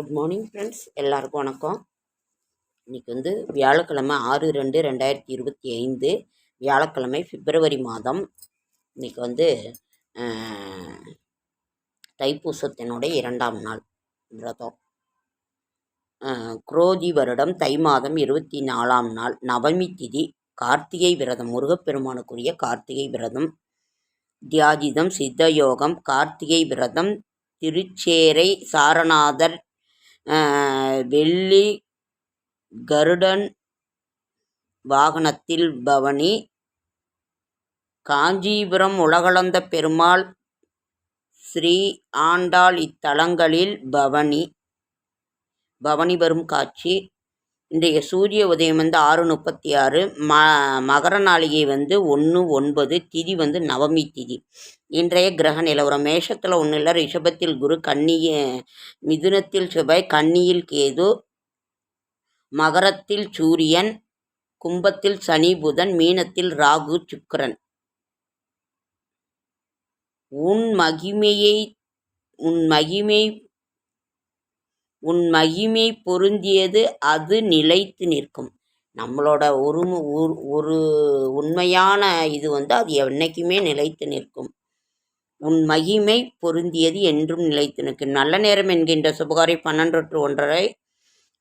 Good morning friends எல்லாருக்கும் வணக்கம். இன்றைக்கி வந்து வியாழக்கிழமை ஆறு ரெண்டு ரெண்டாயிரத்தி இருபத்தி ஐந்து வியாழக்கிழமை பிப்ரவரி மாதம். இன்றைக்கி வந்து தைப்பூசத்தினுடைய இரண்டாம் நாள் விரதம். குரோதி வருடம் தை மாதம் இருபத்தி நாலாம் நாள் நவமி திதி கார்த்திகை விரதம் முருகப்பெருமானுக்குரிய கார்த்திகை விரதம். தியாஜிதம் சித்தயோகம் கார்த்திகை விரதம் திருச்சேரை சாரநாதர் வெள்ளி கருடன் வாகனத்தில் பவனி காஞ்சிபுரம் உலகளந்த பெருமாள் ஸ்ரீ ஆண்டாள் இத்தலங்களில் பவனி பவனி வரும் காட்சி. இன்றைய சூரிய உதயம் வந்து ஆறு முப்பத்தி ஆறு ம மகர நாளிகை வந்து ஒன்று ஒன்பது திதி வந்து நவமி திதி. இன்றைய கிரக நிலவரம். மேஷத்தில் ஒன்றும் இல்லை. ரிஷபத்தில் குரு கன்னிய மிதுனத்தில் செவ்வாய் கன்னியில் கேது மகரத்தில் சூரியன் கும்பத்தில் சனி புதன் மீனத்தில் ராகு சுக்கரன். உன் மகிமையை உன் மகிமை உன் மகிமை பொருந்தியது அது நிலைத்து நிற்கும். நம்மளோட ஒரு ஒரு ஒரு உண்மையான இது வந்து அது என்றைக்குமே நிலைத்து நிற்கும். உன் மகிமை பொருந்தியது என்றும் நிலைத்து நிற்கும். நல்ல நேரம் என்கின்ற சுபகாரி பன்னெண்டு டு ஒன்றரை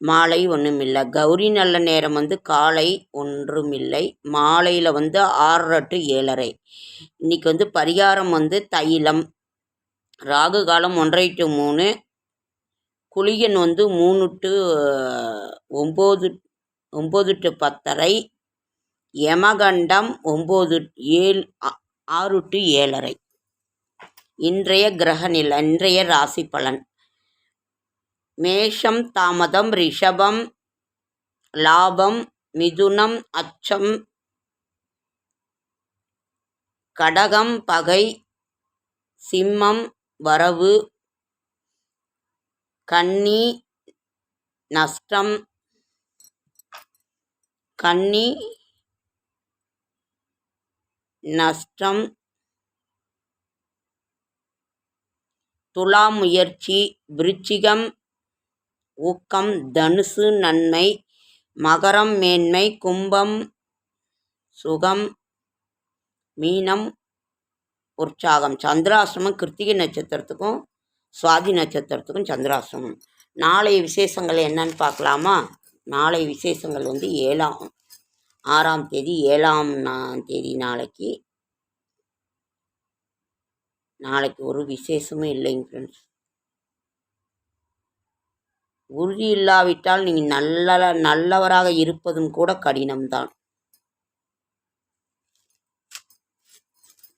மாலை ஒன்றுமில்லை கௌரி நல்ல நேரம் வந்து காலை ஒன்றுமில்லை. மாலையில் வந்து ஆறரை டு ஏழரை. இன்னைக்கு வந்து பரிகாரம் வந்து தைலம். ராகு காலம் ஒன்றரை டு மூணு குளியன் வந்து மூணு டு ஒம்பது ஒம்பது டு பத்தரை யமகண்டம் ஒம்பது ஏழு ஆறு டு ஏழரை. இன்றைய கிரக நிலை இன்றைய ராசி பலன். மேஷம் தாமதம் ரிஷபம் லாபம் மிதுனம் அச்சம் கடகம் பகை சிம்மம் வரவு கன்னி நஷ்டம். கன்னி நஷ்டம். துலா முயற்சி விருச்சிகம். ஊக்கம் தனுசு நன்மை. மகரம் மேன்மை. கும்பம் சுகம். மீனம் உற்சாகம். சந்திராசிரமம் கிருத்திகை நட்சத்திரத்துக்கும் சுவாதி நட்சத்திரத்துக்கும் சந்திராசிரமம். நாளைய விசேஷங்கள் என்னன்னு பார்க்கலாமா? நாளை விசேஷங்கள் வந்து ஏழாம் ஆறாம் தேதி ஏழாம் நா- தேதி நாளைக்கு. நாளைக்கு ஒரு விசேஷமும் இல்லைங்க ஃப்ரெண்ட்ஸ் உறுதி இல்லாவிட்டால் நீங்கள் நல்ல நல்லவராக இருப்பதும் கூட கடினம்தான்.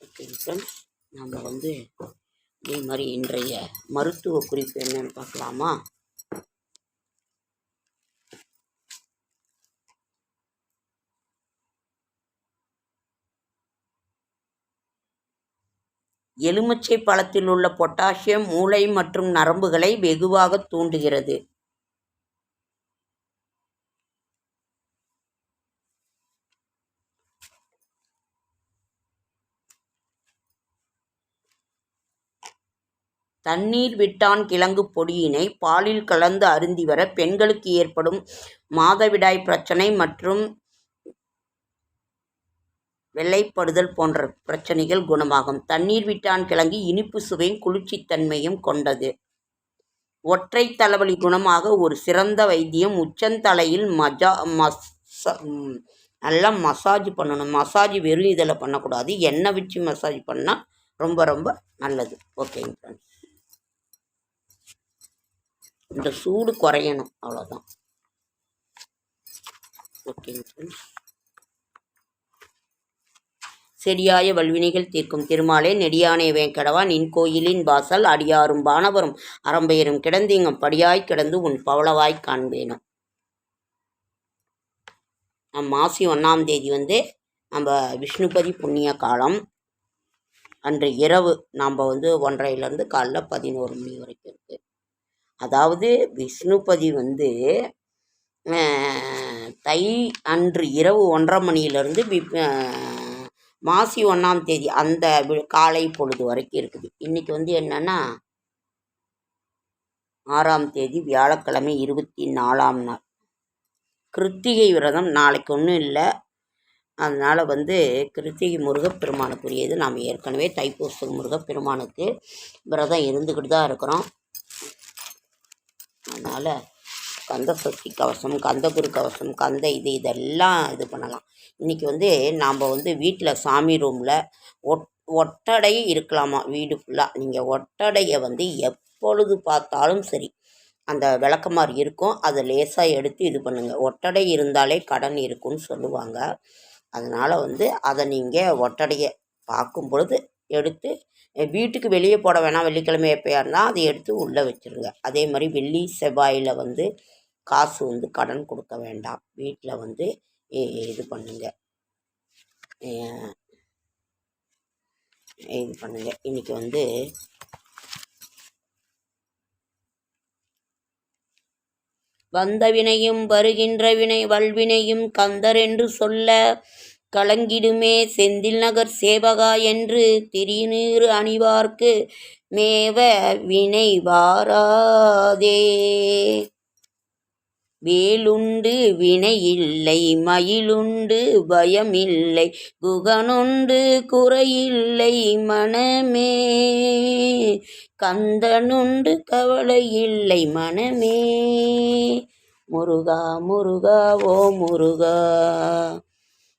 ஓகே ஃப்ரெண்ட்ஸ் நம்ம வந்து இதே மாதிரி இன்றைய மருத்துவ குறிப்பு என்னன்னு பார்க்கலாமா? எலுமிச்சை பழத்தில் உள்ள பொட்டாசியம் மூளை மற்றும் நரம்புகளை வெகுவாக தூண்டுகிறது. தண்ணீர் விட்டான் கிழங்கு பொடியினை. பாலில் கலந்து அருந்தி வர பெண்களுக்கு ஏற்படும் மாதவிடாய் பிரச்சனை மற்றும் வெள்ளைப்படுதல் போன்ற பிரச்சனைகள் குணமாகும். தண்ணீர் விட்டான் கிழங்கு இனிப்பு சுவையும் குளிர்ச்சித்தன்மையும் கொண்டது. ஒற்றை தலைவலி குணமாக ஒரு சிறந்த வைத்தியம். உச்சந்தலையில் மஜா மஸ் நல்லா மசாஜ் பண்ணணும். மசாஜ் வெறும் இதில் பண்ணக்கூடாது. எண்ணெய் வச்சு மசாஜ் பண்ணால் ரொம்ப ரொம்ப நல்லது. ஓகேங்க ஃப்ரெண்ட்ஸ். இந்த சூடு குறையணும் அவ்வளோதான் ஓகேங்க ஃப்ரெண்ட்ஸ் செடியாய வல்வினைகள் தீர்க்கும் திருமாலே நெடியானே வேங்கடவா நின் கோயிலின் வாசல் அடியாரும் பானவரும் அறம்பெயரும் கிடந்தீங்கம் படியாய் கிடந்து உன் பவளவாய் காண்பேனும். நம் மாசி ஒன்றாம் தேதி வந்து நம்ம விஷ்ணுபதி புண்ணிய காலம். அன்று இரவு நாம் வந்து ஒன்றரைலேருந்து காலைல பதினோரு மணி வரைக்கும் இருக்குது அதாவது விஷ்ணுபதி வந்து தை அன்று இரவு ஒன்றரை மணியிலிருந்து மாசி ஒன்றாம் தேதி அந்த காலை பொழுது வரைக்கும் இருக்குது. இன்றைக்கி வந்து என்னென்னா ஆறாம் தேதி வியாழக்கிழமை இருபத்தி நாலாம் நாள். கிருத்திகை விரதம் நாளைக்கு ஒன்றும் இல்லை. அதனால் வந்து கிருத்திகை முருகப்பெருமானுக்குரியது நாம் ஏற்கனவே தைப்பூச முருகப்பெருமானுக்கு விரதம் இருந்துக்கிட்டு தான் இருக்கிறோம். அதனால் கந்த சஷ்டி கவசம் கந்தகுரு கவசம் கந்த இது இதெல்லாம் இது பண்ணலாம். இன்றைக்கி வந்து நாம் வந்து வீட்டில் சாமி ரூமில் ஒட் ஒட்டடை இருக்கலாமா வீடு ஃபுல்லாக நீங்கள் ஒட்டடையை வந்து எப்பொழுது பார்த்தாலும் சரி அந்த விளக்கமாறு இருக்கும். அதை லேசாக எடுத்து இது பண்ணுங்கள் ஒட்டடை இருந்தாலே கடன் இருக்குன்னு சொல்லுவாங்க. அதனால் வந்து அதை நீங்கள் ஒட்டடையை பார்க்கும் பொழுது எடுத்து வீட்டுக்கு வெளியே போட வேணாம் வெள்ளிக்கிழமை எப்போயா இருந்தால் அதை எடுத்து உள்ளே வச்சுருங்க. அதே மாதிரி வெள்ளி செவ்வாயில் வந்து காசு வந்து கடன் கொடுக்க வேண்டாம். வீட்டில் வந்து இது பண்ணுங்க. இது பண்ணுங்க. இன்னைக்கு வந்து வந்த வினையும் வருகின்ற வினை வல்வினையும் கந்தர் என்று சொல்ல கலங்கிடுமே செந்தில் நகர் சேவகா என்று திருநீறு அணிவார்க்கு மேவ வினை வாராதே. வேலுண்டு வினையில்லை மயிலுண்டு பயமில்லை குகனுண்டு குறையில்லை மனமே கந்தனுண்டு கவலை இல்லை மனமே. முருகா முருகா ஓ முருகா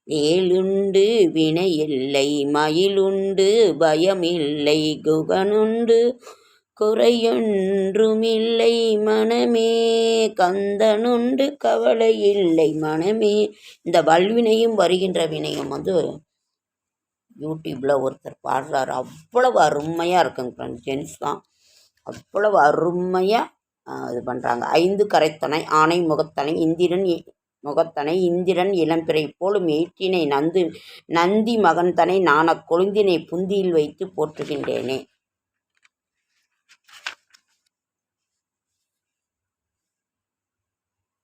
வேலுண்டு வினையில்லை மயிலுண்டு பயமில்லை குகனுண்டு குறையொன்றுமில்லை மனமே கந்தனுண்டு கவலை இல்லை மனமே. இந்த வல்வினையும் வருகின்ற வினையும் வந்து யூடியூப்பில் ஒருத்தர் பாடுறாரு. அவ்வளவு அருமையாக இருக்குங்க ஃப்ரெண்ட்ஸ் ஜென்ஸ் தான். அவ்வளவு அருமையாக இது பண்ணுறாங்க ஐந்து கரைத்தனை ஆணை முகத்தனை இந்திரன் முகத்தனை இந்திரன் இளம்பிறை போலும் ஏற்றினை நந்து நந்தி மகன்தனை நான் கொழுந்தினை புந்தியில் வைத்து போற்றுகின்றேனே.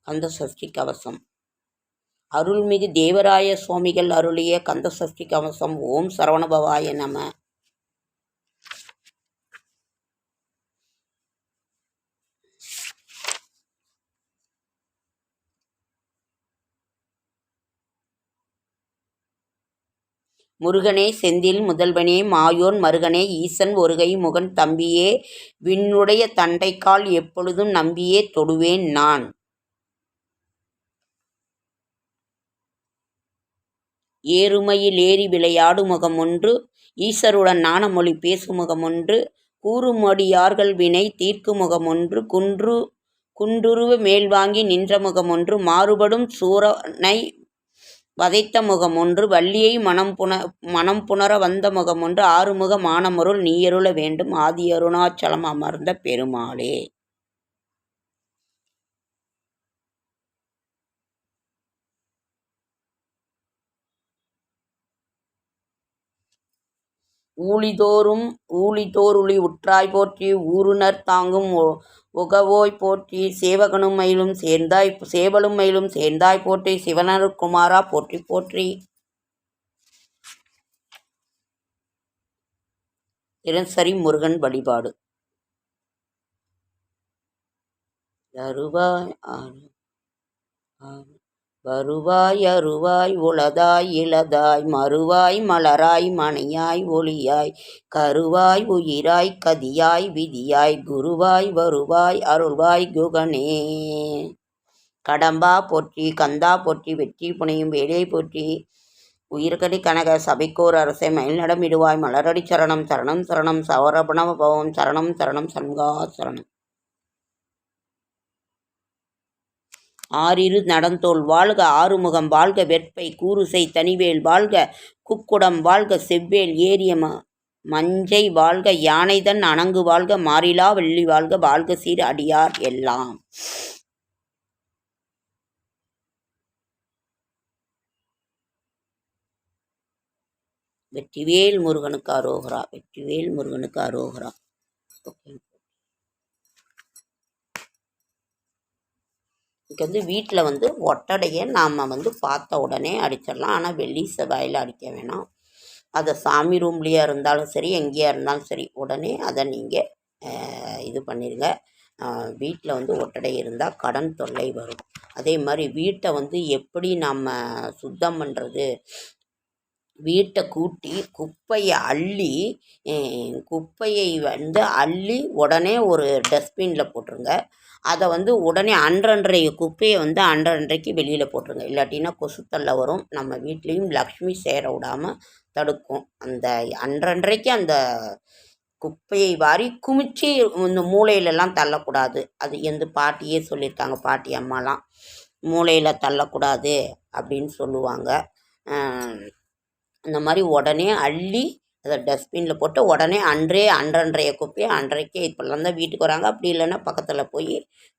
கந்த சஷ்டி கவசம். அருள்மிகு தேவராய சுவாமிகள் அருளிய கந்த சஷ்டி கவசம். ஓம் சரவணபவாய நம. முருகனே செந்தில் முதல்வனே மாயோன் மருகனே ஈசன் ஒருகை முகன் தம்பியே விண்ணுடைய தண்டைக்கால் எப்பொழுதும் நம்பியே தொடுவேன் நான். ஏறுமையில் ஏறி விளையாடு முகம் ஒன்று ஈசருடன் நாணமொழி பேசும் முகம் ஒன்று கூறுமடியார்கள் வினை தீர்க்கும் முகம் ஒன்று குன்று குன்றுருவ மேல் வாங்கி நின்ற முகம் ஒன்று மாறுபடும் சூரனை வதைத்த முகம் ஒன்று வள்ளியை மனம் புன மனம் புணர வந்த முகம் ஒன்று ஆறுமுக மானமருள் நீயருள வேண்டும் ஆதி அருணாச்சலம் அமர்ந்த பெருமாளே. ஊழிதோறும் ஊழிதோருளி உற்றாய் போற்றி ஊருணர் தாங்கும் உகவோய் போற்றி சேவகனும் மயிலும் சேர்ந்தாய் சேவலும் மயிலும் சேர்ந்தாய் போற்றி சிவனருக்குமாரா போற்றி போற்றி. தினசரி முருகன் வழிபாடு. தருவாய் ஆறு ஆறு வருவாய் அருவாய் உளதாய் இளதாய் மறுவாய் மலராய் மணியாய் ஒளியாய் கருவாய் உயிராய் கதியாய் விதியாய் குருவாய் வருவாய் அருள்வாய் குகனே. கடம்பா போற்றி கந்தா போற்றி வெற்றி புனையும் வேலையை போற்றி. உயிர்கடி கனக சபைக்கோர் அரசை மயில்நடமிடுவாய் மலரடி சரணம் சரணம் சரணம் சவரபணவ பவம் சரணம் சரணம் சண்கா சரணம். ஆறிரு நடந்தோள் வாழ்க ஆறுமுகம் வாழ்க வெற்பை கூறுசை தனிவேல் வாழ்க குக்குடம் வாழ்க செவ்வேல் ஏரிய ம மஞ்சை வாழ்க யானைதன் அணங்கு வாழ்க மாறிலா வெள்ளி வாழ்க வாழ்க சீர் அடியார் எல்லாம். வெற்றிவேல் முருகனுக்கு அரோகரா வெற்றிவேல் முருகனுக்கு அரோகரா ஓகே இங்கே வந்து வீட்டில் வந்து ஒட்டடையை நாம் வந்து பார்த்த உடனே அடிச்சிடலாம். ஆனால் வெள்ளி செவ்வாயில் அடிக்க வேணாம். அதை சாமி ரூம்லேயே இருந்தாலும் சரி எங்கேயா இருந்தாலும் சரி உடனே அதை நீங்கள் இது பண்ணிடுங்க வீட்டில் வந்து ஒட்டடை இருந்தால் கடன் தொல்லை வரும். அதே மாதிரி வீட்டை வந்து எப்படி நம்ம சுத்தம் பண்ணுறது வீட்டை கூட்டி குப்பையை அள்ளி குப்பையை வந்து அள்ளி உடனே ஒரு டஸ்ட்பினில் போட்டுருங்க. அதை வந்து உடனே அன்றன்றைய குப்பையை வந்து அன்றன்றைக்கு வெளியில் போட்டுருங்க. இல்லாட்டின்னா கொசுத்தல்ல வரும். நம்ம வீட்லேயும் லக்ஷ்மி சேர விடாமல் தடுக்கும். அந்த அன்றன்றைக்கு அந்த குப்பையை வாரி குமிச்சு இந்த மூளையிலலாம் தள்ளக்கூடாது. அது எந்த பாட்டியே சொல்லியிருக்காங்க பாட்டி அம்மாலாம். மூளையில் தள்ளக்கூடாது அப்படின்னு சொல்லுவாங்க. அந்த மாதிரி உடனே அள்ளி அதை டஸ்ட்பினில் போட்டு உடனே அன்றே அன்றன்றைய குப்பையை அன்றைக்கே இப்போல்லாம் தான் வீட்டுக்கு வராங்க. அப்படி இல்லைன்னா பக்கத்தில் போய்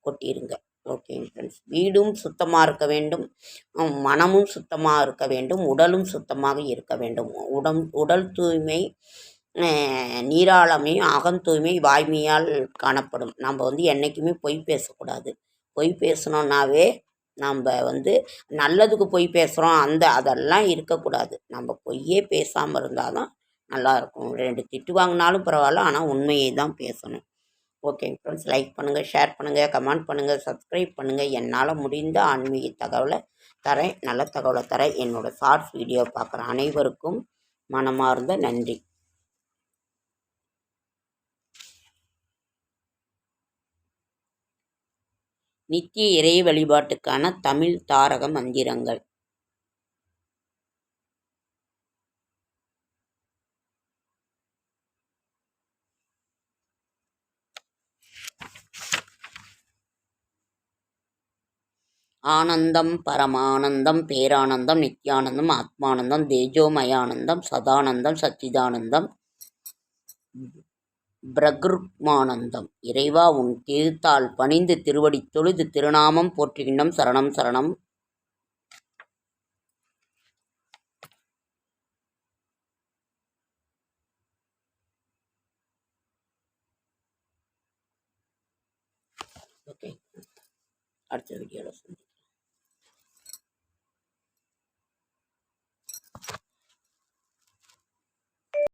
கொட்டிடுங்க ஓகேங்க ஃப்ரெண்ட்ஸ் வீடும் சுத்தமாக இருக்க வேண்டும். மனமும் சுத்தமாக இருக்க வேண்டும். உடலும் சுத்தமாக இருக்க வேண்டும். உடம் உடல் தூய்மை நீராளமையும் அகம் தூய்மை வாய்மையால் காணப்படும். நம்ம வந்து என்றைக்குமே பொய் பேசக்கூடாது. பொய் பேசணுன்னாவே நம்ம வந்து நல்லதுக்கு பொய் பேசுகிறோம் அந்த அதெல்லாம் இருக்கக்கூடாது. நம்ம பொய்யே பேசாமல் இருந்தால் தான் நல்லாயிருக்கும் ரெண்டு திட்டு வாங்கினாலும் பரவாயில்ல ஆனால் உண்மையை தான் பேசணும். ஓகேங்க ஃப்ரெண்ட்ஸ் லைக் பண்ணுங்கள் ஷேர் பண்ணுங்கள் கமெண்ட் பண்ணுங்கள் சப்ஸ்கிரைப் பண்ணுங்கள் என்னால் முடிந்த ஆன்மீக தகவலை தரேன். நல்ல தகவலை தரேன். என்னோடய ஷார்ட்ஸ் வீடியோ பார்க்குற அனைவருக்கும் மனமார்ந்த நன்றி. நித்திய இறை வழிபாட்டுக்கான தமிழ் தாரக மந்திரங்கள். ஆனந்தம் பரமானந்தம் பேரானந்தம் நித்யானந்தம் ஆத்மானந்தம் தேஜோமயானந்தம் சதானந்தம் சச்சிதானந்தம். பிரகிருமானந்தம் இறைவா உன் திருத்தால் பணிந்து திருவடி தொழுது திருநாமம் போற்றுகின்றோம் சரணம் சரணம். ஓகே. அடுத்த வீடியோவில் சந்திக்கிறேன்